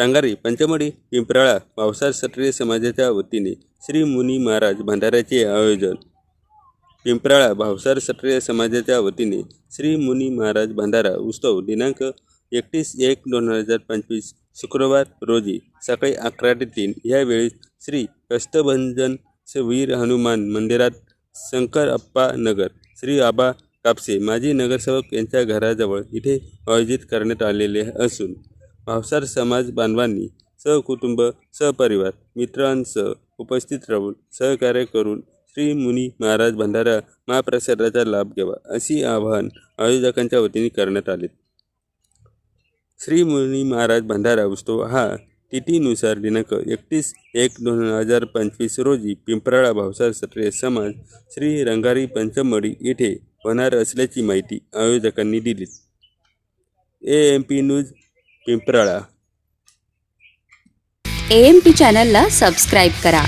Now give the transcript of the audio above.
रंगारी पंचमढी पिंपराळा पावसाळ क्षत्रिय समाजाच्या वतीने श्री मुनी महाराज भंडाऱ्याचे आयोजन. पिंपराळा भावसार क्षत्रिय समाजाच्या वतीने श्री मुनी महाराज भंडारा उत्सव दिनांक एकतीस एक दोन हजार पंचवीस शुक्रवार रोजी सकाळी अकरा ते तीन. यावेळी श्री कष्टभंजन वीर हनुमान मंदिरात शंकर अप्पा नगर श्री आबा कापसे माजी नगरसेवक यांच्या घराजवळ इथे आयोजित करण्यात आलेले असून भावसार समाज बांधवांनी सहकुटुंब सहपरिवार मित्रांसह उपस्थित राहून सहकार्य करून श्री मुनी महाराज भंडारा महाप्रसादाचा लाभ घ्यावा अशी आवाहन आयोजकांच्या वतीने करण्यात आले. श्री मुनी महाराज भंडारा उत्सव हा तिथीनुसार दिनांक एकतीस एक दोन हजार पंचवीस रोजी पिंपराळा भावसार सत्रे समाज श्री रंगारी पंचमढी येथे होणार असल्याची माहिती आयोजकांनी दिली. A M P news Pimprala. M P चॅनलला सबस्क्राईब करा.